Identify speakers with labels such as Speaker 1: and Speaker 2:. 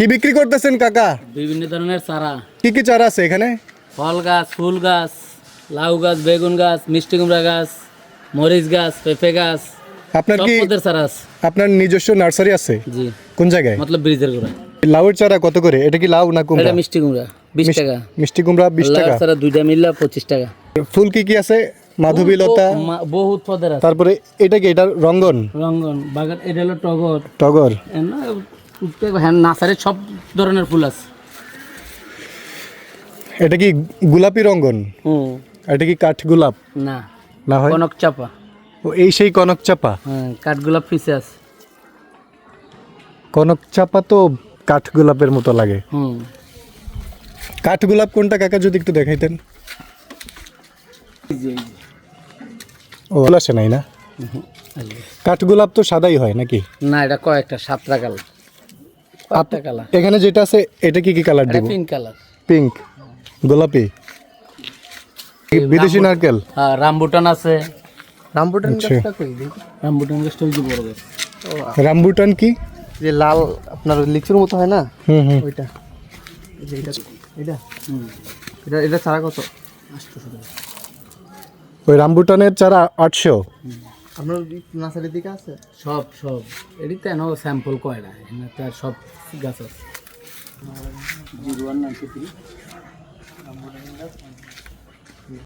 Speaker 1: কি বিক্রি করতেছেন কাকা?
Speaker 2: বিভিন্ন ধরনের চারা।
Speaker 1: কি কি চারা আছে এখানে?
Speaker 2: ফল গাছ ফুল গাছ লাউ গাছ বেগুন গাছ মিষ্টি কুমড়া গাছ মরিচ গাছ পেঁপে গাছ
Speaker 1: আপনার কি
Speaker 2: চারা আছে।
Speaker 1: আপনার নিজস্ব নার্সারি আছে?
Speaker 2: জি।
Speaker 1: কোন জায়গায়?
Speaker 2: মতলব ব্রিজের গোড়া
Speaker 1: লাউয়ের চারা কত করে? এটা কি লাউ না কুমড়া?
Speaker 2: এটা মিষ্টি কুমড়া বিশ টাকা।
Speaker 1: মিষ্টি কুমড়া বিশ
Speaker 2: লাউ
Speaker 1: টাকা?
Speaker 2: চারা দুইটা মিললে পঁচিশ টাকা।
Speaker 1: ফুল কি কি আছে? মাধবীলতা
Speaker 2: বহুত পদের আছে।
Speaker 1: তারপরে এটা কি? এটা রঙ্গন?
Speaker 2: রঙ্গন বাগান এটা হলো টগর।
Speaker 1: টগর।
Speaker 2: হ্যাঁ নার্সারির সব ধরনের ফুল আছে।
Speaker 1: এটা কি গোলাপি রঙ্গন?
Speaker 2: হুম।
Speaker 1: এটা কি কাঠ গোলাপ?
Speaker 2: না।
Speaker 1: না হয়?
Speaker 2: কনক চাপা।
Speaker 1: ও, এই সেই কনক চাপা?
Speaker 2: হ্যাঁ কাঠগোলাপ পিসে আছে।
Speaker 1: কনক চাপা তো কাঠ গোলাপের মতো লাগে।
Speaker 2: হুম।
Speaker 1: কাঠ গোলাপ কোনটা কাকা যদি একটু দেখাইতেন? ও আসে নাই না? কাঠ গোলাপ তো সাদাই হয় নাকি?
Speaker 2: না এটা কয়েকটা সাতটা কালার সাতটা কালার।
Speaker 1: এখানে যেটা আছে এটা কি কি কালার দিব?
Speaker 2: Pink colour.
Speaker 1: পিঙ্ক গোলাপি। বিদেশি নারকেল?
Speaker 2: হ্যাঁ রামবুটান আছে।
Speaker 3: রামবুটান
Speaker 1: আচ্ছা।
Speaker 3: গাছটা কই
Speaker 2: রামবুটান গাছটা হচ্ছে বড় গাছ।
Speaker 1: রামবুটান কি?
Speaker 3: যে লাল আপনার লিচুর মতো হয় না?
Speaker 1: হুম হুম।
Speaker 3: ওইটা। এই যে এটা এটা? এটা এটা চারা কত?
Speaker 1: ওই রামবুটানের চারা আটশো।
Speaker 3: আপনার নার্সারির দিকে আছে?
Speaker 2: সব সব। এদিকে এনে স্যাম্পল কয়টা এখানে তার সব গাছ আছে। Zero one ninety three.